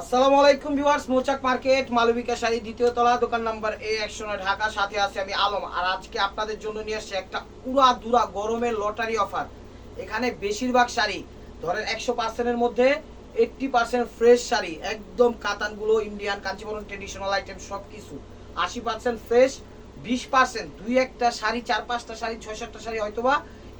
আসসালামু আলাইকুম viewers, Mouchak market Malabika sari দ্বিতীয় তলা, দোকান নাম্বার এ একশো নয়, ঢাকা, সাথে আছে আমি আলম। আর আজকে আপনাদের জন্য নিয়ে আসছি একটা উড়া দুরা গরমের লটারি অফার। এখানে বেশিরভাগ শাড়ি, ধরেন একশো পার্সেন্টের মধ্যে এইট্টি পার্সেন্ট ফ্রেশ শাড়ি, একদম কাতানগুলো, ইন্ডিয়ান কাঞ্চিপুরম ট্রেডিশনাল আইটেম সব কিছু আশি পার্সেন্ট ফ্রেশ, বিশ পার্সেন্ট, দুই একটা শাড়ি, চার পাঁচটা শাড়ি, ছয় সাতটা শাড়ি হয়তোবা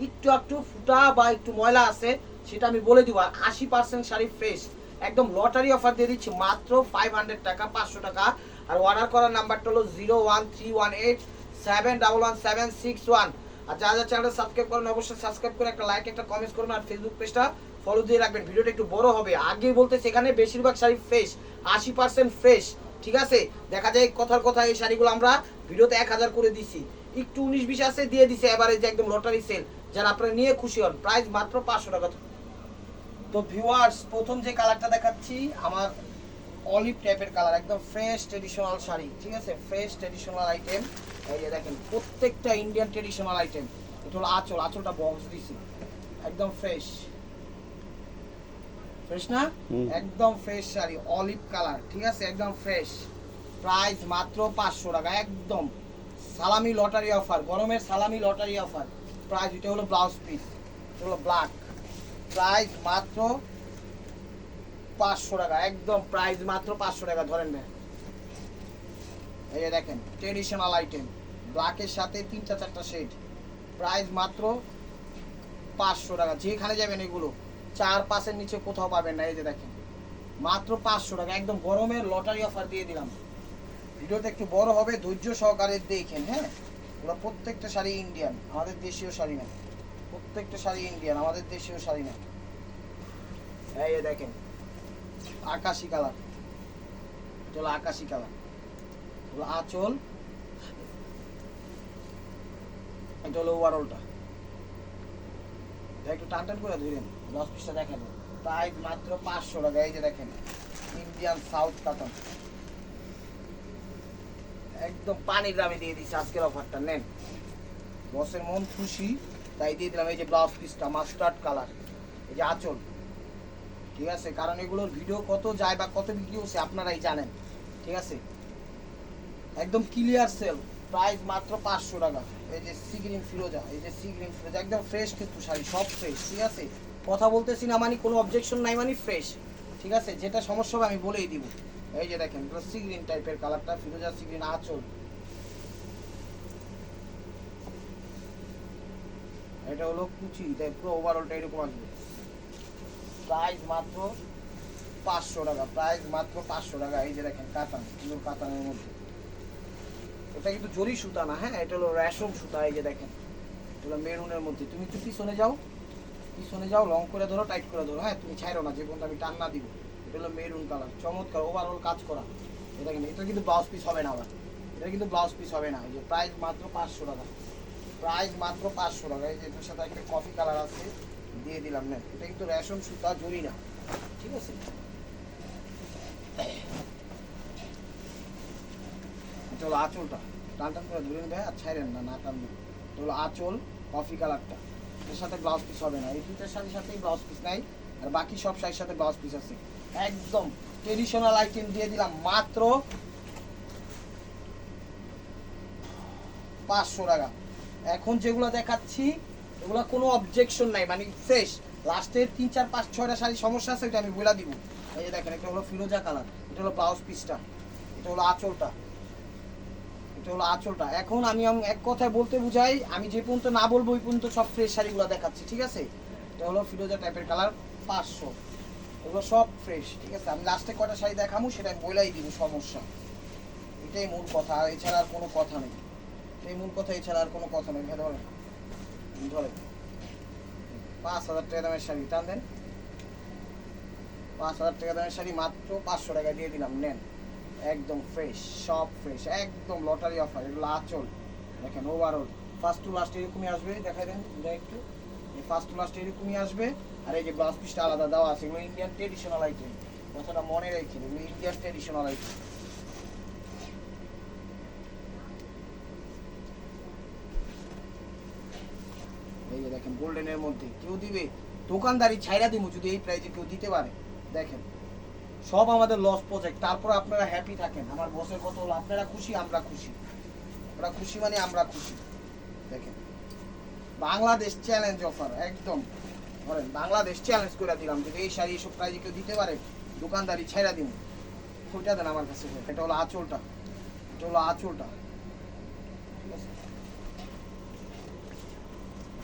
একটু একটু ফুটা বা একটু ময়লা আছে, সেটা আমি বলে দিব। আর আশি পার্সেন্ট শাড়ি ফ্রেশ। একদম লটারি অফার দিয়ে দিচ্ছি মাত্র ফাইভ হান্ড্রেড টাকা, পাঁচশো টাকা। আর অর্ডার করার নাম্বারটা হলো zero one three one eight seven double one seven six one আর যা যা চ্যানেলটা সাবস্ক্রাইব করেন, অবশ্যই সাবস্ক্রাইব করে একটা লাইক একটা কমেন্ট করুন আর ফেসবুক পেজটা ফলো দিয়ে রাখবেন। ভিডিওটা একটু বড় হবে। আগে বলতে সেখানে বেশিরভাগ শাড়ি ফ্রেশ আশি পার্সেন্ট ফ্রেশ ঠিক আছে? দেখা যায় কথার কথা এই শাড়িগুলো আমরা ভিডিওতে এক হাজার করে দিছি। একটু উনিশ বিশ আছে, দিয়ে দিছে এবারে যে একদম লটারি সেল যারা আপনারা নিয়ে খুশি হন প্রাইস মাত্র পাঁচশো টাকা। তো ভিউয়ার্স প্রথম যে কালারটা দেখাচ্ছি আমার অলিভ টাইপের কালার একদম ফ্রেশ ট্রেডিশনাল শাড়ি ঠিক আছে? ফ্রেশ ট্রেডিশনাল আইটেম এই যে দেখেন প্রত্যেকটা ইন্ডিয়ান ট্রেডিশনাল আইটেম এটা হলো আঁচল আঁচলটা বক্স দিছি। একদম ফ্রেশ ফ্রেশ না? একদম ফ্রেশ শাড়ি অলিভ কালার ঠিক আছে? একদম ফ্রেশ প্রাইস মাত্র পাঁচশো টাকা একদম। সালামি লটারি অফার গরমের সালামি লটারি অফার প্রাইস এটা হলো ব্লাউজ পিস এটা হলো ব্ল্যাক প্রাইস মাত্র পাঁচশো টাকা, একদম প্রাইস মাত্র পাঁচশো টাকা, ধরেন না এই যে দেখেন ট্রেডিশনাল আইটেম ব্ল্যাকের সাথে তিনটা চারটা শেড প্রাইস মাত্র পাঁচশো টাকা। যেখানে যাবেন এগুলো, চার পাঁচের নিচে কোথাও পাবেন না, এই যে দেখেন। মাত্র পাঁচশো টাকা, একদম গরমের লটারি অফার দিয়ে দিলাম। ভিডিওটা একটু বড় হবে, ধৈর্য সহকারে দেখেন হ্যাঁ? ওরা প্রত্যেকটা শাড়ি ইন্ডিয়ান আমাদের দেশীয় শাড়ি না। প্রত্যেকটা শাড়ি ইন্ডিয়ান আমাদের দেশীয় শাড়ি এই দেখেন, আকাশি কালার। হলো আকাশি কালার। হলো আঁচল। এটা হলো একটু টান টান করে ধরেন দশ পিসটা দেখেন প্রাইস মাত্র পাঁচশো টাকা, এই যে দেখেন ইন্ডিয়ান সাউথ কাটন একদম পানির দামে দিয়ে দিচ্ছি আজকের অফারটা নেন। বসের মন খুশি। তাই দিয়ে দিলাম এই যে ব্লাউজ পিসটা মাস্টার্ড কালার এই যে আঁচল। ঠিক আছে? কারণ এগুলোর ভিডিও কত যায় বা কত বিক্রি হচ্ছে আপনারাই জানেন। ঠিক আছে? একদম ক্লিয়ার সেল প্রাইস মাত্র পাঁচশো টাকা। এই যে সি গ্রিন ফিরোজা এই যে সি গ্রিন ফিরোজা একদম ফ্রেশ কিন্তু শাড়ি, সব ফ্রেশ ঠিক আছে? কথা বলতেছি না মানে কোনো অবজেকশন নাই মানে ফ্রেশ ঠিক আছে? যেটা সমস্যা হবে আমি বলেই দিব। এই যে দেখেন সি গ্রিন টাইপের কালারটা ফিরোজা সি গ্রিন আঁচল। এটা হলো কুচি, তাই পুরো ওভারঅলটা এরকম আসবে। প্রাইস মাত্র পাঁচশো টাকা প্রাইস মাত্র পাঁচশো টাকা, এই যে দেখেন কাতান সুন্দর কাতানের মধ্যে। এটা কিন্তু জরি সুতা না হ্যাঁ? এটা হলো রেশম সুতা, এই যে দেখেন। এটা মেরুনের মধ্যে। তুমি একটু পিছনে যাও পিছনে যাও লং করে ধরো টাইট করে ধরো হ্যাঁ? তুমি ছাইরো না, যে পর্যন্ত আমি টান না দিব। এটা হলো মেরুন কালার চমৎকার ওভারঅল কাজ করা। এটা কিন্তু এটা কিন্তু ব্লাউজ পিস হবে না আবার। এটা কিন্তু ব্লাউজ পিস হবে না, এই যে প্রাইস মাত্র পাঁচশো টাকা। প্রাইস মাত্র পাঁচশো টাকা। এই যে এটার সাথে একটা কফি কালার আছে, দিয়ে দিলাম না এটা কিন্তু রেশন সুতা, জরি না। ঠিক আছে? হলো আঁচলটা। টান টান করে ধরে নেবে, আর ছাইরেন না না টান হলো আঁচল কফি কালারটা এর সাথে ব্লাউজ পিস হবে না। এই দুইটার সাথে সাথেই ব্লাউজ পিস নাই, আর বাকি সব শাড়ির সাথে ব্লাউজ পিস আছে। একদম ট্রেডিশনাল আইটেম দিয়ে দিলাম, মাত্র পাঁচশো টাকা। এখন যেগুলো দেখাচ্ছি এগুলো কোনো অবজেকশন নাই মানে ফ্রেশ লাস্টের তিন, চার, পাঁচ, ছয়টা শাড়ি সমস্যা আছে এটা আমি বলে দিব। এই যে দেখেন, এটা হলো ফিরোজা কালার, এটা হলো ব্লাউজ পিসটা এটা হলো আঁচলটা, এটা হলো আঁচলটা। এখন আমি এক কথায় বলতে বুঝাই, আমি যে পর্যন্ত না বলব, ওই পর্যন্ত সব ফ্রেশ শাড়িগুলো দেখাচ্ছি, ঠিক আছে? এটা হলো ফিরোজা টাইপের কালার, পাঁচশো। এগুলো সব ফ্রেশ ঠিক আছে? আমি লাস্টে কটা শাড়ি দেখাবো সেটা আমি বলেই দিব, সমস্যা। এটাই মূল কথা এছাড়া আর কোনো কথা নেই। এই মূল কথা এছাড়া আর কোনো কথা নেই। হ্যাঁ ধরেন ধরে পাঁচ হাজার টাকা দামের শাড়ি, টান দেন। পাঁচ হাজার টাকা দামের শাড়ি মাত্র পাঁচশো টাকা দিয়ে দিলাম, নেন। একদম ফ্রেশ সব ফ্রেশ একদম লটারি অফার এগুলো আচল। দেখেন ওভারঅল ফার্স্ট টু লাস্ট এরকমই আসবে, দেখাই দেন একটু। ফার্স্ট টু লাস্ট এরকমই আসবে, আর এই যে ব্লাউজ পিসটা আলাদা দেওয়া আছে, এগুলো ইন্ডিয়ান ট্রেডিশনাল আইটেম কথাটা মনে রেখে এগুলো ইন্ডিয়ান ট্রেডিশনাল আইটেম এই যে দেখেন গোল্ডেনের মধ্যে। কেউ দিবে, দোকানদারি ছাইরা দিব যদি এই প্রাইজে কেউ দিতে পারে। দেখেন, সব আমাদের লস প্রজেক্ট তারপর আপনারা হ্যাপি থাকেন। আমার বসের কত হলো, আপনারা খুশি, আমরা খুশি। আমরা খুশি মানে আমরা খুশি। দেখেন, বাংলাদেশ চ্যালেঞ্জ অফার একদম। ধরেন, বাংলাদেশ চ্যালেঞ্জ করে দিলাম, যদি এই শাড়ি এইসব প্রাইজে কেউ দিতে পারে, দোকানদারি ছেড়া দিন ওইটা দেন আমার কাছে। এটা হলো আঁচলটা। এটা হলো আঁচলটা ঠিক আছে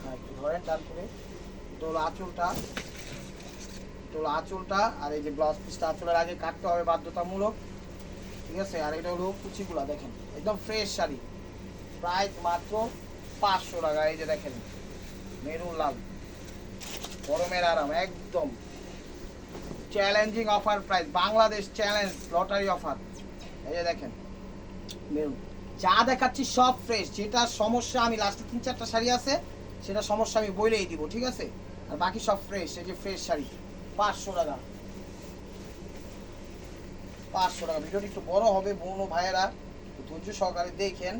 হ্যাঁ একটু ধরেন তারপরে এটা আঁচলটা। এটা আঁচলটা আর এই যে ব্লাউজ পিসটা আঁচলের আগে কাটতে হবে বাধ্যতামূলক। ঠিক আছে? আর এটা হলো কুচিগুলা, দেখেন। একদম ফ্রেশ শাড়ি। প্রাইস মাত্র পাঁচশো টাকা। এই যে দেখেন, মেরুন, লাল। গরমের আরাম, একদম। Challenging offer price Bangladesh challenge lottery offer এই যে দেখেন, মেরুন। যা দেখাচ্ছি সব ফ্রেশ যেটা সমস্যা, আমি লাস্টে তিন চারটা শাড়ি আছে। সেটা সমস্যা আমি বলেই দিব, ঠিক আছে? আর বাকি সব ফ্রেশ এই যে ফ্রেশ শাড়ি, পাঁচশো টাকা। পাঁচশো টাকা। ভিডিওটি একটু বড় হবে, বোন ও ভাইয়েরা ধৈর্য সহকারে দেখেন,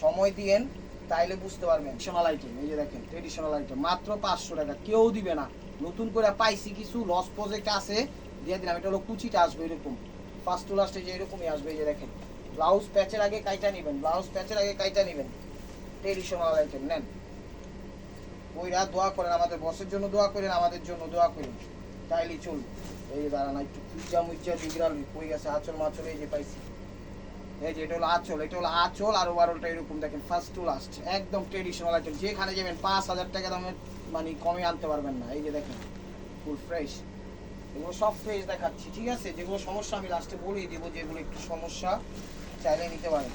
সময় দিয়েন, তাইলে বুঝতে পারবেন। ট্রেডিশনাল আইটেম এই যে দেখেন ট্রেডিশনাল আইটেম মাত্র পাঁচশো টাকা, কেউ দিবে না। নতুন করে পাইছি কিছু লস প্রজেক্ট আছে, দিয়ে দিলাম, এটা হলো কুচিটা আসবে এরকম। ফার্স্ট টু লাস্টে যে এরকমই আসবে, এই যে দেখেন। ব্লাউজ প্যাচের আগে কাইটা নেবেন ব্লাউজ প্যাচের আগে কাইটা নেবেন। ট্রেডিশনাল আইটেম নেন। ওইরা দোয়া করেন, আমাদের বসের জন্য দোয়া করেন, আমাদের জন্য দোয়া করেন। তাইলেই চলবে। এই দাঁড়ান একটু খুঁজা মুজা বিগড়াল কই গেছে, আঁচল মাচল এই যে পাইছি। এই যে, এটা হলো আঁচল, এটা হলো আঁচল আর ওভারঅলটা এরকম দেখেন ফার্স্ট টু লাস্ট একদম ট্রেডিশনাল আইটেম যেখানে যাবেন পাঁচ হাজার টাকা দামের মানে কমে আনতে পারবেন না। এই যে দেখেন ফুল ফ্রেশ এগুলো সব ফ্রেশ দেখাচ্ছি, ঠিক আছে? যেগুলো সমস্যা, আমি লাস্টে বলেই দেবো, যেগুলো একটু সমস্যা, চাইলে নিতে পারেন।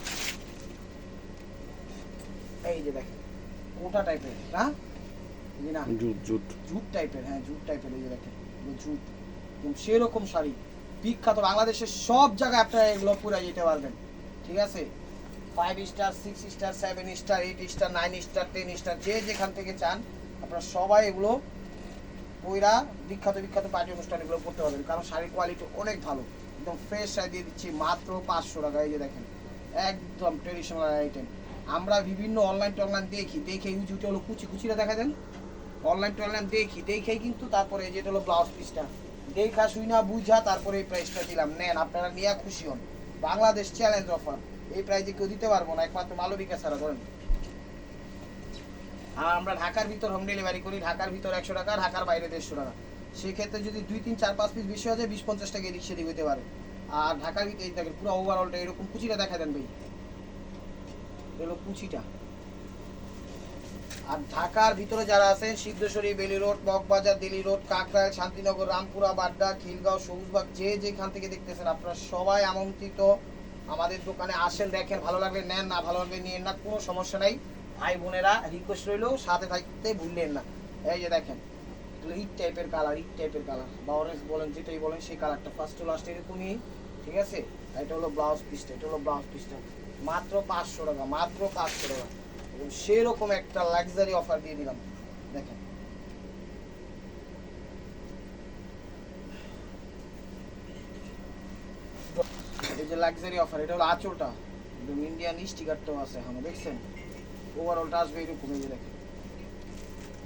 এই যে দেখেন কোটা টাইপের না এই যে না? Jute jute. জুট টাইপের হ্যাঁ জুট টাইপের এই দেখেন জুট। সেরকম শাড়ি। বিখ্যাত বাংলাদেশের সব জায়গায় আপনারা এগুলো পুরো যেতে পারবেন। ঠিক আছে? Five star six star seven star eight star nine star ten star যে যেখান থেকে চান আপনারা সবাই এগুলো বইরা বিখ্যাত বিখ্যাত পার্টি অনুষ্ঠান এগুলো করতে পারবেন। কারণ শাড়ির কোয়ালিটি অনেক ভালো। একদম ফ্রেশ শাড়ি দিয়ে দিচ্ছি মাত্র পাঁচশো টাকা। এই যে দেখেন একদম ট্রেডিশনাল আইটেম আমরা বিভিন্ন অনলাইন টনলাইন দেখি দেখে ইউটিউবে হলো কুচি কুচিটা দেখা দেন। অনলাইন টনলাইন দেখি, দেখেই কিন্তু তারপরে যেটা হলো ব্লাউজ পিসটা দেখা শুই না, বুঝা, তারপরে এই প্রাইসটা দিলাম। নেন, আপনারা নিয়ে খুশি হন। বাংলাদেশ চ্যালেঞ্জ অফার এই প্রাইজে কেউ দিতে পারব না, একমাত্র মালবিকা ছাড়া, ধরেন। আর আমরা ঢাকার ভিতর হোম ডেলিভারি করি, ঢাকার ভিতর একশো টাকা, ঢাকার বাইরে দেড়শো টাকা। সেক্ষেত্রে যদি দুই, তিন, চার, পাঁচ পিস বেশি হয়ে যায়, বিশ, পঞ্চাশ টাকা এদিক সেদিক হতে পারে। আর ঢাকার ভিতরে পুরো ওভারঅলটা এরকম কুচিটা দেখা দেন ভাই। এগুলো কুচিটা। আর ঢাকার ভিতরে যারা আছেন, Siddheswari, Bailey road Moghbazar Delhi road Kakrail Shantinagar, Rampura, Badda, Khilgaon, Sabujbag, যে যেখান থেকে দেখতেছেন আপনারা সবাই আমন্ত্রিত। আমাদের দোকানে আসেন, দেখেন, ভালো লাগলে নেন, না ভালো লাগলে নিয়েন না, কোনো সমস্যা নাই। ভাই বোনেরা রিকোয়েস্ট রইল, সাথে থাকতে ভুললেন না। এই যে দেখেন ইট টাইপের কালার ইট টাইপের কালার বা অরেঞ্জ বলেন, যেটাই বলেন, সেই কালারটা ফার্স্ট টু লাস্ট এরকমই, ঠিক আছে? এটা হলো ব্লাউজ পিসটা এটা হলো ব্লাউজ পিসটা মাত্র পাঁচশো টাকা, মাত্র পাঁচশো টাকা। এবং সেরকম একটা লাক্সারি অফার দিয়ে দিলাম। দেখেন। এই যে লাক্সারি অফার এটা হলো আঁচলটা। একদম ইন্ডিয়ান স্টিকারটাও আছে এখনও, দেখছেন? ওভারঅলটা আসবে এরকম, এই যে দেখেন।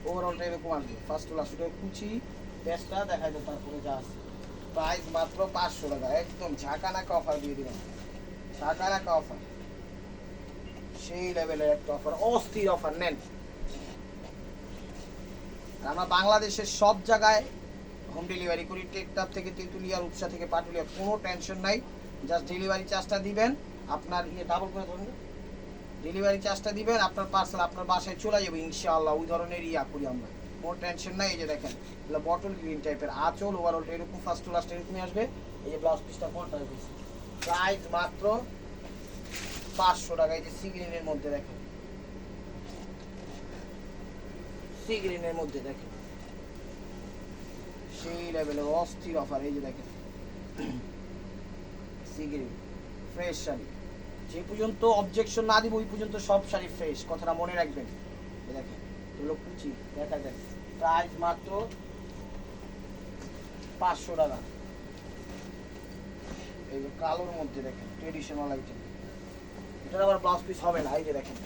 ওভারঅলটা এরকম আসবে। ফার্স্ট লাস্ট এটা কুচি পেস্টটা দেখা যায় তারপরে যা আছে। প্রাইস মাত্র পাঁচশো টাকা, একদম ঝাঁকা নাকা অফার দিয়ে দিলাম। ঝাঁকা নাকা অফার সেই লেভেলের একটা অফার অস্থির অফার নেন। আমরা বাংলাদেশের সব জায়গায় হোম ডেলিভারি করি টেকটাপ থেকে তেঁতুলিয়া, রূপসা থেকে পাটুলিয়া, কোনো টেনশন নাই। জাস্ট ডেলিভারি চার্জটা দিবেন, আপনার ইয়ে ডাবল করে ধরুন। ডেলিভারি চার্জটা দিবেন, আপনার পার্সেল আপনার বাসায় চলে যাবে, ইনশাআল্লাহ, ওই ধরনের ইয়া করি আমরা। কোনো টেনশন নাই, এই যে দেখেন, এগুলো বটল গ্রিন টাইপের আঁচল ওভারঅলটা এরকম ফার্স্ট টু লাস্ট এরকমই আসবে। এই যে ব্লাউজ পিসটা কোনটা প্রাইস মাত্র পাঁচশো টাকা, এই যে সি গ্রিনের মধ্যে দেখেন। সি গ্রিনের মধ্যে দেখেন। সেই লেভেলের অস্থির অফার এই যে দেখেন। Sea green fresh sari. যে পর্যন্ত অবজেকশন না দিব, ওই পর্যন্ত সব শাড়ি ফ্রেশ কথাটা মনে রাখবেন। দেখেন, এগুলো কুচি, দেখা যায় প্রাইস মাত্র পাঁচশো টাকা। এই কালোর মধ্যে দেখেন ট্রেডিশনাল আইটেম এটার আবার ব্লাউজ পিস হবে না, এই যে দেখেন।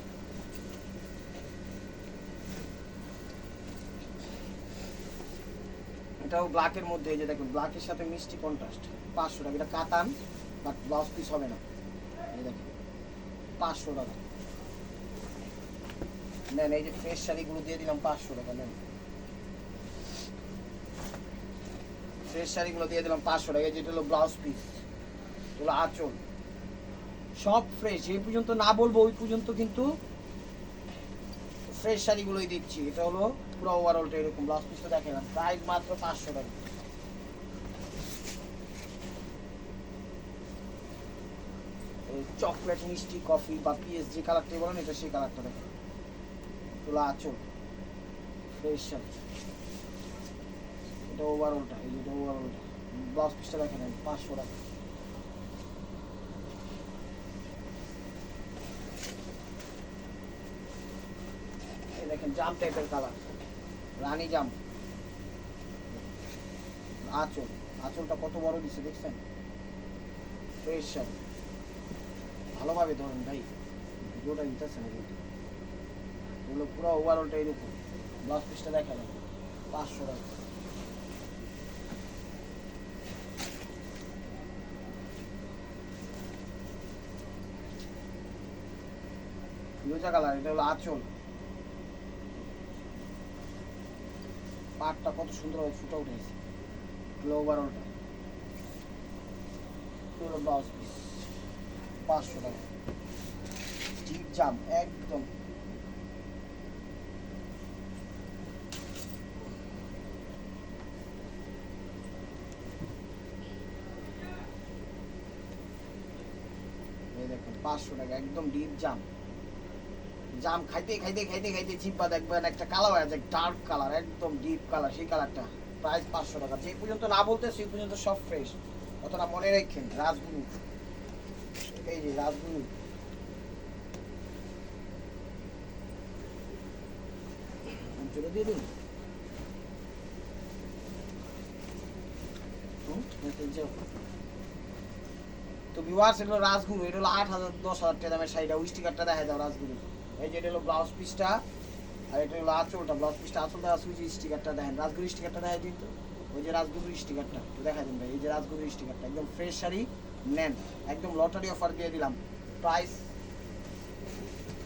এটাও ব্ল্যাকের মধ্যে, এই যে দেখুন ব্ল্যাকের সাথে মিষ্টি কন্ট্রাস্ট পাঁচশো টাকা, এটা কাতান বাট ব্লাউজ পিস হবে না। এই দেখুন, পাঁচশো টাকা। নেন, এই যে ফ্রেশ শাড়িগুলো দিয়ে দিলাম পাঁচশো টাকা, নেন। ফ্রেশ শাড়িগুলো দিয়ে দিলাম পাঁচশো টাকা যেটা হলো ব্লাউজ পিস এগুলো আঁচল। সব ফ্রেশ এই পর্যন্ত না বলব, ওই পর্যন্ত কিন্তু ফ্রেশ শাড়িগুলোই দিচ্ছি এটা হলো পুরো ওভারঅলটা এরকম ব্লাউজ পিসটা দেখেন প্রাইস মাত্র পাঁচশো টাকা। চকলেট মিষ্টি কফি বা পিএস যে কালারটাই বলেন, এটা সেই কালারটা দেখেন। তোলা আঁচল ফ্রেশ শাড়ি। এটা ওভারঅলটা এই যে ওভারঅলটা ব্লাউজ পিসটা দেখেন, পাঁচশো টাকা এই দেখেন জাম টাইপের কালার রানী জাম। আঁচল। আঁচলটা কত বড় দিছে দেখছেন? ভালোভাবে ধরেন ভাই। ভিডিওটা নিতেছে না কিন্তু এগুলো পুরো ওভারঅলটা এরকম ব্লাউজ পিসটা দেখা যাবে পাঁচশো টাকা। কালার এটা হলো আঁচল। পাটটা কত সুন্দরভাবে ফুটে উঠেছে। এগুলো ব্লাউজ পিস পাঁচশো টাকা। ডিপ জাম একদম। দেখুন, পাঁচশো টাকা, একদম ডিপ জাম জাম খাইতে খাইতে খাইতে খাইতে জিব্বা দেখবেন, একটা কালার আছে ডার্ক কালার একদম ডিপ কালার সেই কালারটা প্রাইস পাঁচশো টাকা। যে পর্যন্ত না বলতে সেই পর্যন্ত সব ফ্রেশ অতটা মনে রাখেন, রাজগুরু। এই যে রাজগুরু? তো ভিউয়ার্স এগুলো রাজগুরু এটা হলো আট হাজার, দশ হাজার টাকা দামের শাড়িটা, ওই স্টিকারটা দেখা যাও রাজগুরু এই যে এটা হলো ব্লাউজ পিসটা আর এটা হলো আঁচলটা। ব্লাউজ পিসটা আঁচল দেওয়া সুইচ স্টিকারটা দেখেন রাজগুরু স্টিকারটা দেখা দিন তো ওই যে রাজগুরু স্টিকারটা দেখা দিন ভাই। এই যে রাজগুরু স্টিকারটা একদম ফ্রেশ শাড়ি, নেন। একদম লটারি অফার দিয়ে দিলাম। প্রাইস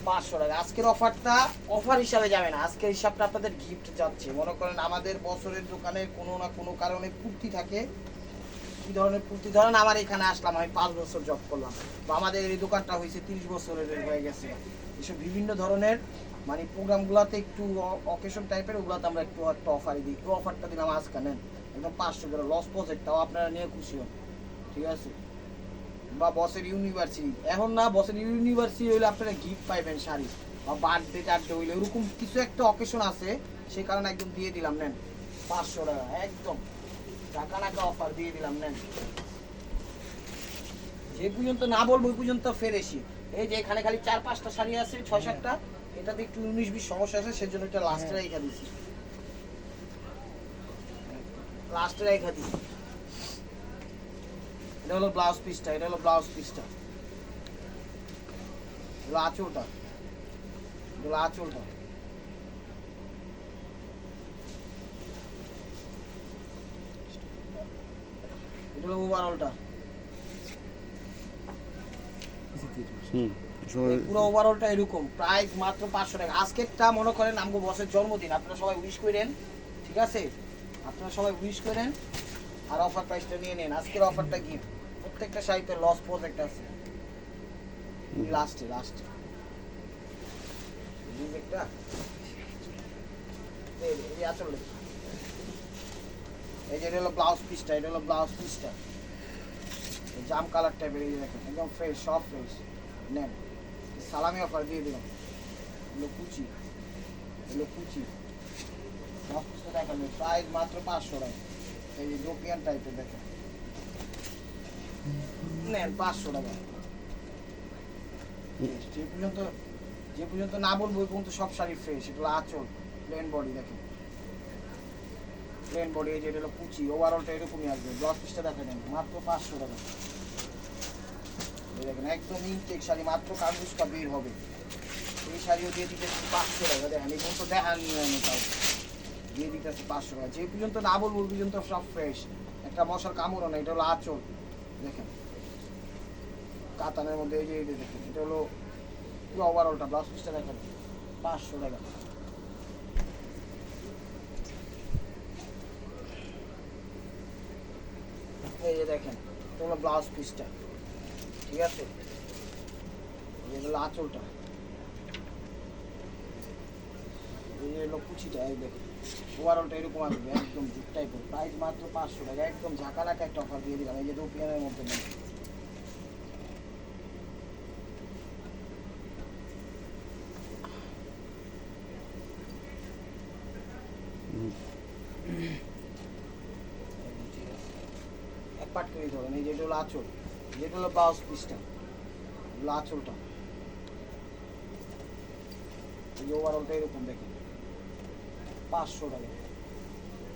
পাঁচশো টাকা। আজকের অফারটা অফার হিসাবে যাবে না। আজকের হিসাবটা আপনাদের গিফট যাচ্ছে। মনে করেন আমাদের বছরের দোকানে কোনো না কোনো কারণে পূর্তি থাকে। কি ধরনের পূর্তি ধরেন আমার এখানে আসলাম, আমি পাঁচ বছর জব করলাম। বা আমাদের এই দোকানটা হয়েছে তিরিশ বছরের হয়ে গেছে। এসব বিভিন্ন ধরনের মানে প্রোগ্রামগুলোতে একটু অকেশন টাইপের ওগুলোতে আমরা একটু একটা অফারই দিই। একটু অফারটা দিলাম আজকে, নেন। একদম পাঁচশো করে লস প্রজেক্ট তাও আপনারা নিয়ে খুশি হন। ঠিক আছে? বা বসের ইউনিভার্সিটি এখন না বসের ইউনিভার্সিটি হইলে আপনারা গিফট পাইবেন শাড়ি। বা বার্থডে টার্থডে হইলে, ওরকম কিছু একটা অকেশন আছে সেই কারণে একদম দিয়ে দিলাম, নেন। পাঁচশো টাকা, একদম। টাকা নাকা অফার দিয়ে দিলাম, নেন। যে পর্যন্ত না বলব, ওই পর্যন্ত ফেরেছি এই যে এখানে খালি চার পাঁচটা শাড়ি আছে, ছয় সাতটা এটাতে একটু উনিশ বিশ সমস্যা আছে, সেজন্য এটা লাস্টে রেখা দিছি। লাস্টে রেখা দিছি। এটা হলো ব্লাউজ পিসটা এটা হলো ব্লাউজ পিসটা এগুলো আঁচলটা এগুলো আঁচলটা এটা হলো ওভারঅলটা হুম। এই পুরো ওভারঅলটা এরকম প্রাইস মাত্র পাঁচশো টাকা। আজকেরটা মনে করেন আমগো বসের জন্মদিন আপনারা সবাই উইশ করেন ঠিক আছে? আপনারা সবাই উইশ করেন আর অফার প্রাইসটা নিয়ে নেন। আজকের অফারটা কি? প্রত্যেকটা সাইটে লস প্রজেক্ট আছে। লাস্টে লাস্টে একটা এই এই যে এটা হলো ব্লাউজ পিসটা এটা হলো ব্লাউজ পিসটা জাম কালার টাইপের এই যে দেখেন, একদম ফ্রেশ সব ফ্রেশ নেন, সালামি অফার দিয়ে দিলাম। এগুলো কুচি এগুলো কুচি। কিছু দেখান প্রাইস মাত্র পাঁচশো টাকা। এই ইউরোপিয়ান টাইপের দেখেন। নেন, পাঁচশো টাকা। যে পর্যন্ত যে পর্যন্ত না বলব, ওই পর্যন্ত সব শাড়ি ফ্রেশ এগুলো আঁচল প্লেন বডি দেখেন। প্লেন বডি এই যে, এটা হলো কুচি। ওভারঅলটা এরকমই আসবে। ব্লাউজ পিসটা দেখা যান মাত্র পাঁচশো টাকা। দেখেন, একদম ইনটেক শাড়ি, মাত্র কাগজটা বের হবে। এই শাড়িও দিয়ে দিতে পাঁচশো টাকা। দেখেন, এই পর্যন্ত দেখান তাও। দিয়ে দিতেছে পাঁচশো টাকা। যে পর্যন্ত না বলব পর্যন্ত সব ফ্রেশ একটা মশার কামড়ও না এটা হলো আঁচল। দেখেন, কাতানের মধ্যে এই যে এই যে দেখেন, এটা হলো পুরো ওভারঅলটা ব্লাউজ পিসটা দেখেন, পাঁচশো টাকা। এই যে দেখেন, এটা হলো ব্লাউজ পিসটা ঠিক আছে? এই হলো আঁচলটা। এই যে হলো কুচিটা এই দেখেন ওভারঅলটা এরকম আসবে একদম জুট টাইপের প্রাইস মাত্র পাঁচশো টাকা একদম ঝাঁকানাকা একটা অফার দিয়ে দিলাম এই যে রুপিয়ানের মধ্যে নেই। এক পাট করে হবে এই যেটা হলো আঁচল। যেটা হলো ব্লাউজ পিসটা আঁচলটা। এই ওভারঅলটা এরকম দেখেন। পাঁচশো টাকা।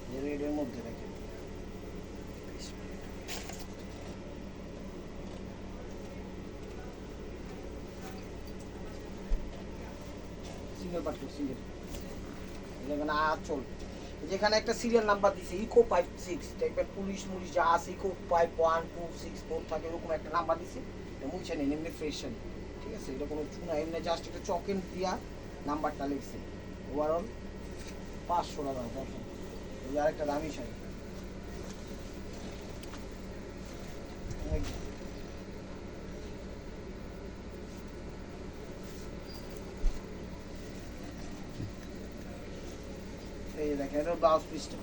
যে রেডের মধ্যে দেখেন। সিঙ্গেল করে সিঙ্গেল এখানে আঁচল। যেখানে একটা সিরিয়াল নাম্বার দিছে ইকো ফাইভ সিক্স টাইপের পুলিশ মুলিশ যা আছে eco five one two six four থাকে এরকম একটা নাম্বার দিছে। এটা মুছে নেই এমনি ফ্রেশ ঠিক আছে? এটা কোনো চুনা, এমনি জাস্ট একটা চকেন দিয়া নাম্বারটা লিখছে। ওভারঅল পাঁচশো টাকা, দেখেন। আরেকটা দামি শাড়ি অনেক এই যে দেখেন এটা ব্লাউজ পিসটা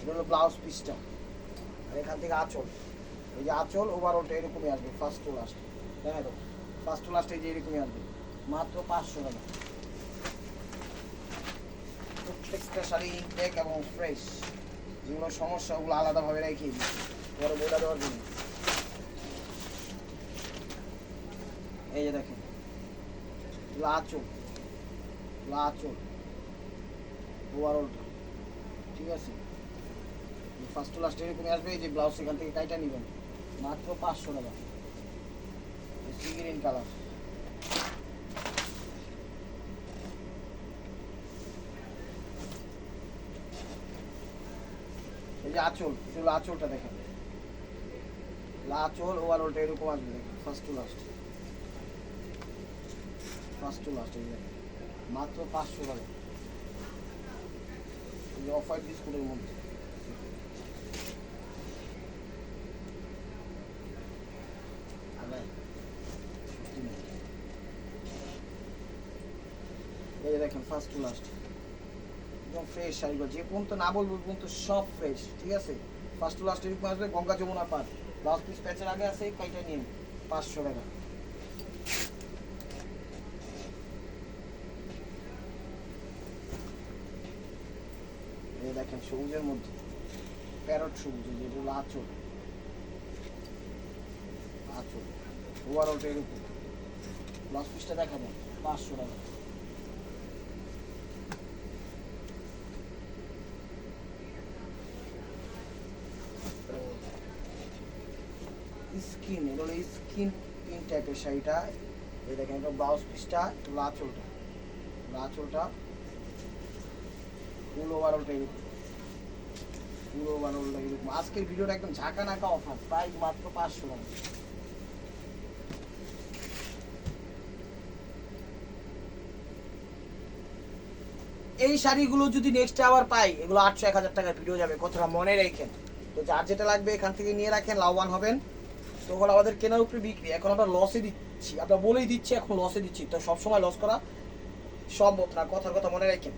এটা হলো ব্লাউজ পিসটা আর এখান থেকে আঁচল। এই যে আঁচল ওভারঅলটা এরকমই আসবে ফার্স্ট টু লাস্ট দেখা তো? ফার্স্ট টু লাস্টে যে এরকমই আসবে। মাত্র পাঁচশো টাকা। প্রত্যেকটা শাড়ি ইনটেক এবং ফ্রেশ যেগুলো সমস্যা, ওগুলো আলাদাভাবে রেখে দিচ্ছি পরে বইটা দেওয়ার জন্য। এই যে দেখেন। এগুলো আঁচল। ওভারঅলটা ঠিক আছে? ফার্স্ট টু লাস্ট এরকমই আসবে এই যে ব্লাউজ এখান থেকে কাইটা নেবেন। মাত্র পাঁচশো টাকা। সি গ্রিন কালার এই যে আঁচল এটা হলো আঁচলটা দেখেন। আঁচল ওভারঅলটা এরকম আসবে, দেখেন first to last first to last এই যে। দেখেন। মাত্র পাঁচশো টাকা। এই যে অফ হোয়াইট বিস্কুটের মধ্যে। এই দেখেন ফার্স্ট টু লাস্ট একদম ফ্রেশ শাড়িগুলো যে পর্যন্ত না বলব পর্যন্ত সব ফ্রেশ ঠিক আছে? ফার্স্ট টু লাস্ট এরকম আসবে গঙ্গা যমুনা পার। লাস্ট পিস প্যাচের আগে আছে কয়টা নিন পাঁচশো টাকা এই দেখেন সবুজের মধ্যে প্যারট সবুজ এই যে এটা হলো আঁচল আঁচল ব্লাউজ পিসটা দেখা দেন পাঁচশো টাকা স্কিন এটা হলো স্কিন পিন টাইপের শাড়িটা এই দেখেন এটা ব্লাউজ পিসটা এটা আঁচলটা ফুল ওভারঅলটা এরকম ফুল ওভারঅলটা এরকম আজকের ভিডিওটা একদম ঝাঁকা নাকা অফার প্রাইস মাত্র পাঁচশো টাকা। এই শাড়িগুলো যদি নেক্সট আবার পাই, এগুলো আটশো, এক হাজার টাকার ভিডিও যাবে, কথাটা মনে রেখেন। তো যার যেটা লাগবে এখান থেকে নিয়ে রাখেন, লাভবান হবেন। তো ওগুলো আমাদের কেনার উপরে বিক্রি। এখন আমরা লসে দিচ্ছি। আমরা বলেই দিচ্ছি, এখন লসে দিচ্ছি। তো সবসময় লস করা সম্ভব না, কথার কথা মনে রাখেন।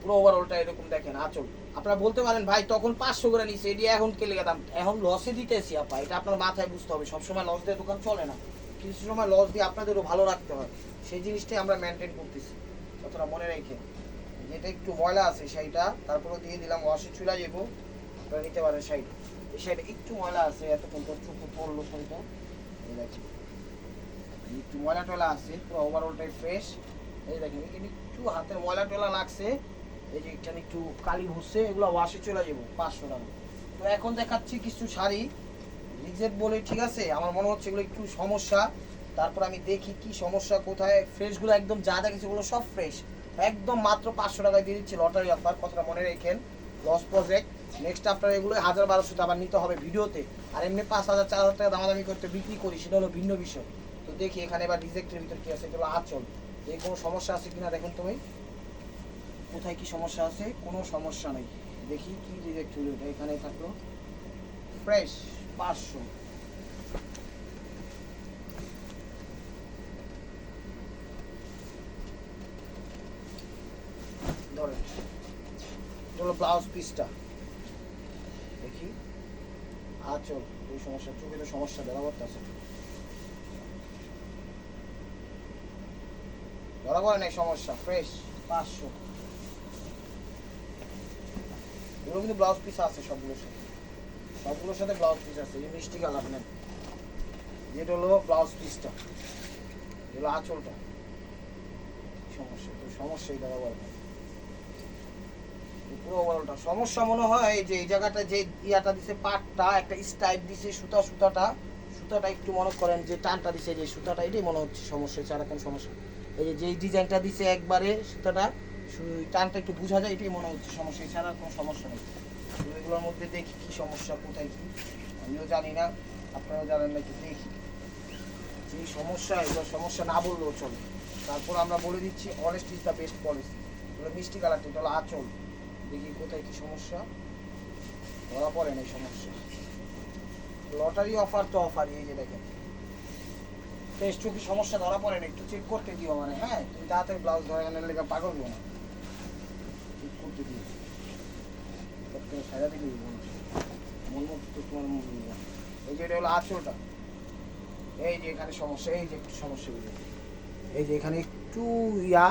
পুরো ওভারঅলটা এরকম দেখেন, আচল। আপনারা বলতে পারেন, ভাই, তখন পাঁচশো করে নিচ্ছে এটি এখন কেলে লেগে দাম এখন লসে দিতেছি, আপা, এটা আপনার মাথায় বুঝতে হবে। সবসময় লস দিয়ে দোকান চলে না। কিছু সময় লস দিয়ে আপনাদেরও ভালো রাখতে হয়। সেই জিনিসটাই আমরা মেনটেন করতেছি। কথাটা মনে রেখে। যেটা একটু ময়লা আছে সেইটা তারপরে দিয়ে দিলাম ওয়াশে চুলা যাব। আপনারা নিতে পারেন এই শাড়িটা একটু ময়লা আছে, এতক্ষণ তো চুপু পড়ল শাড়িটা একটু ময়লা টয়লা আছে, পুরো ওভারঅলটাই ফ্রেশ এই দেখেন একটু হাতের ময়লা টয়লা লাগছে। এই যে এখানে একটু কালি ভুসছে এগুলো ওয়াশে চলে যাব, পাঁচশো টাকা। তো এখন দেখাচ্ছি কিছু শাড়ি। রিজেক্ট বলে ঠিক আছে, আমার মনে হচ্ছে এগুলো একটু সমস্যা। তারপর আমি দেখি কি সমস্যা, কোথায়। ফ্রেশগুলো একদম যা দেখেছি ওগুলো সব ফ্রেশ একদম মাত্র পাঁচশো টাকায় দিয়ে দিচ্ছি লটারি অফার কথাটা মনে রেখেন। লস প্রজেক্ট নেক্সট আপনার এগুলো হাজার বারোশোতে আবার নিতে হবে ভিডিওতে। আর এমনি পাঁচ হাজার, চার হাজার টাকা দামাদামি করতে বিক্রি করি, সেটা হলো ভিন্ন বিষয়। তো দেখি এখানে এবার রিজেক্টের ভিতর কি আছে, এগুলো আচল। এই কোনো সমস্যা আছে কিনা দেখুন তুমি। কোথায় কি সমস্যা আছে? কোনো সমস্যা নেই। দেখি কি রিজেক্ট হলো এটা এখানে থাকল। ফ্রেশ পাঁচশো। ধরেন, এটা ব্লাউজ পিসটা দেখি। আচল এই সমস্যা, চোখে তো সমস্যা ধরা পড়তেছে ধরা পড়ে নাই সমস্যা ফ্রেশ পাঁচশো। এগুলো কিন্তু ব্লাউজ পিস আছে সবগুলোর সাথে। সবগুলোর সাথে ব্লাউজ পিস আছে, এই মিষ্টি কালার নেন যেটা হলো ব্লাউজ পিসটা এগুলো আঁচলটা। সমস্যা, তো সমস্যাই দাদা বল পুরো ওভারঅলটা সমস্যা মনে হয় যে, এই জায়গাটা যে ইয়াটা দিছে, পাটটা, একটা স্টাইপ দিছে, সুতা, সুতাটা। সুতাটা একটু মনে করেন যে টানটা দিছে যে সুতাটা, এটাই মনে হচ্ছে সমস্যা ছাড়া কোন সমস্যা। এই যে, যেই ডিজাইনটা দিছে একবারে সুতাটা টানটা একটু বোঝা যায়, এটাই মনে হচ্ছে সমস্যা। এছাড়া কোনো সমস্যা নেই। তো এগুলোর মধ্যে দেখি কি সমস্যা, কোথায় কি। আমিও জানি না, আপনারাও জানেন না, একটু দেখি। যে সমস্যা, এগুলো সমস্যা না বললেও চলে। তারপর আমরা বলে দিচ্ছি honest is the best policy এগুলো মিষ্টি কালারটা এটা হলো আচল। দেখি কোথায় কি সমস্যা। ধরা পড়ে না এই সমস্যা। লটারি অফার তো অফার এই যে দেখেন। টেস্ট কি সমস্যা ধরা পড়ে না? একটু চেক করতে দিও মানে হ্যাঁ? তুমি তাড়াতাড়ি ব্লাউজ ধরে আনার লেগে পাগল হব না চেক করতে দিও সবথেকে সাজা দিকে মন মতো তোমার মন এই যে এটা হলো আঁচলটা। এই যে এখানে সমস্যা, এই যে একটু সমস্যা এই যে এখানে একটু ইয়া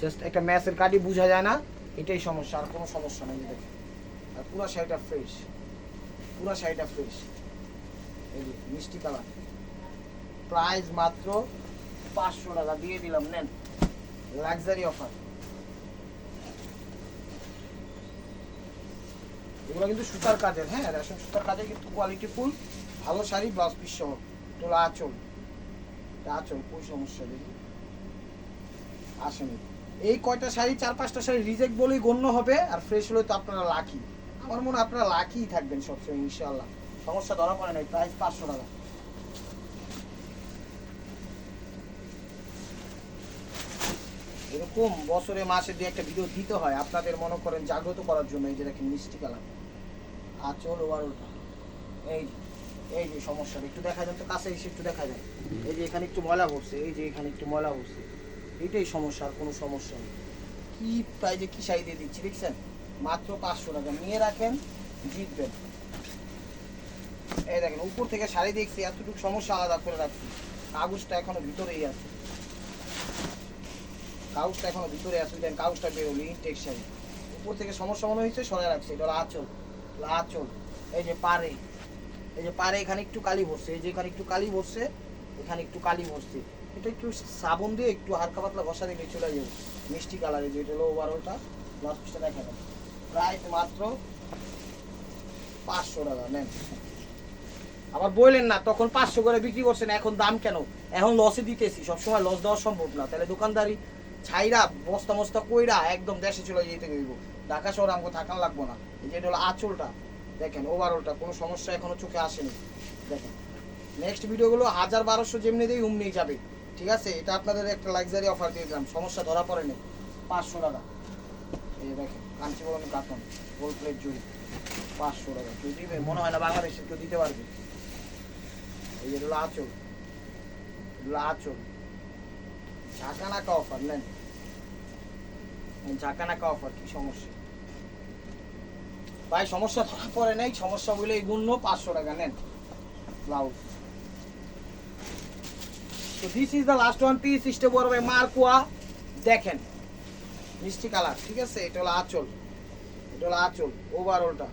জাস্ট একটা ম্যাচের কার্ডই বোঝা যায় না, এটাই সমস্যা, আর কোনো সমস্যা নেই দেখেন আর পুরো শাড়িটা ফ্রেশ পুরো শাড়িটা ফ্রেশ এই যে মিষ্টি কালার। প্রাইস মাত্র পাঁচশো টাকা। দিয়ে দিলাম, নেন। লাক্সারি অফার এগুলো কিন্তু সুতার কাজের হ্যাঁ রেশম সুতার কাজের কিন্তু কোয়ালিটি ফুল, ভালো শাড়ি ব্লাউজ পিস সহ। তোলা আঁচল আঁচল, কোন সমস্যা দেখি আসেনি। এই কয়টা শাড়ি, চার পাঁচটা শাড়ি রিজেক্ট বলেই গণ্য হবে, আর ফ্রেশ হলে তো আপনারা লাকি আমার মনে হয় আপনারা লাকিই থাকবেন সবসময় ইনশাল্লাহ সমস্যা ধরা পড়ে নাই প্রাইস পাঁচশো টাকা। এরকম বছরে, মাসে দু একটা ভিডিও দিতে হয়, আপনাদের মনে করেন জাগ্রত করার জন্য, এই যে দেখেন মিষ্টি কালার। আচল ওভারঅলটা এই এই যে সমস্যা একটু দেখা যায় তো, কাছে এসে একটু দেখা যায় এই যে এখানে একটু ময়লা পড়ছে, এই যে এখানে একটু ময়লা পড়ছে। এটাই সমস্যা, আর কোনো সমস্যা নেই। কি প্রাইজে কি শাড়ি দিয়ে দিচ্ছি, দেখছেন? মাত্র পাঁচশো টাকা। নিয়ে রাখেন, জিতবেন। এই দেখেন, উপর থেকে শাড়ি দেখছি, এতটুকু সমস্যা আলাদা করে রাখছি। কাগজটা এখনও ভিতরেই আছে। কাগজটা এখনও ভিতরে আছে দেন কাগজটা বেরোলি ইনটেক শাড়ি উপর থেকে সমস্যা মনে হয়েছে সরাই রাখছে, এটা আঁচল। আঁচল, এই যে পারে, এই যে পারে এখানে একটু কালি বসছে, এই যে এখানে একটু কালি বসছে, এখানে একটু কালি বসছে। এটা একটু সাবন দিয়ে একটু হালকা পাতলা ঘষা দিলে চলে যাবে, মিষ্টি কালারে যে এটা হলো ওভারঅলটা লাস্ট পিসটা দেখা যাবে। প্রাইস মাত্র পাঁচশো টাকা, নেন। আবার বললেন না, তখন পাঁচশো করে বিক্রি করছেন, এখন দাম কেন? এখন লসে দিতেছি, সবসময় লস দেওয়া সম্ভব না। তাহলে দোকানদারি ছাইরা বস্তা মস্তা কইরা একদম দেশে চলে যেতে গইব ঢাকা শহরে আমাকে থাকান লাগবো না। এই যে এটা হলো আঁচলটা। দেখেন ওভারঅলটা কোনো সমস্যা এখনও চোখে আসেনি। দেখেন নেক্সট ভিডিওগুলো হাজার বারোশো যেমনি দিয়ে উমনি যাবে। ঠিক আছে? এটা আপনাদের একটা লাক্সারি অফার দিয়ে দিলাম। সমস্যা ধরা পড়েনি পাঁচশো টাকা। এই দেখেন, কাঞ্চি বলুন কাতন গোল প্লেট জুড়ি। পাঁচশো টাকা। কেউ দিবে? মনে হয় না বাংলাদেশে কেউ দিতে পারবে। এই যে হলো আঁচল। এগুলো আঁচল। ঝাঁকা নাকা অফার নেন। ঝাঁকা নাকা অফার কি সমস্যা? ভাই, সমস্যা ধরা পড়ে নাই, সমস্যা বলে এই গুণ্য পাঁচশো টাকা নেন। ব্লাউজ। তো this is the last one piece stay বড় ভাই মারকুয়া। দেখেন, মিষ্টি কালার, ঠিক আছে? এটা হলো আঁচল। এটা হলো আঁচল ওভারঅলটা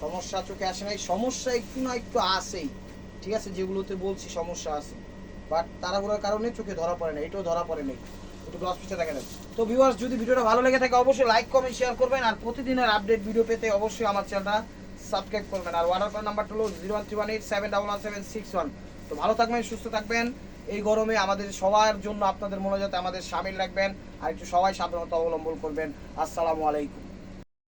সমস্যা চোখে আসে নাই, সমস্যা একটু না একটু আসেই ঠিক আছে? যেগুলোতে বলছি সমস্যা আছে। বাট তাড়াহুড়োর কারণে চোখে ধরা পড়ে না, এটাও ধরা পড়ে নাই। একটু গ্লাস পিসটা দেখা যাবে তো ভিউয়ার্স যদি ভিডিওটা ভালো লেগে থাকে, অবশ্যই লাইক কমেন্ট শেয়ার করবেন। আর প্রতিদিনের আপডেট ভিডিও পেতে অবশ্যই আমার চ্যানেলটা সাবস্ক্রাইব করবেন। আর অর্ডার করার নাম্বারটা হলো zero one three one eight seven double one seven six one তো ভালো থাকবেন, সুস্থ থাকবেন। এই গরমে আমাদের সবার জন্য আপনাদের মনোজাতে আমাদের সামিল রাখবেন। আর একটু সবাই সাবধানতা অবলম্বন করবেন। আসসালামু আলাইকুম।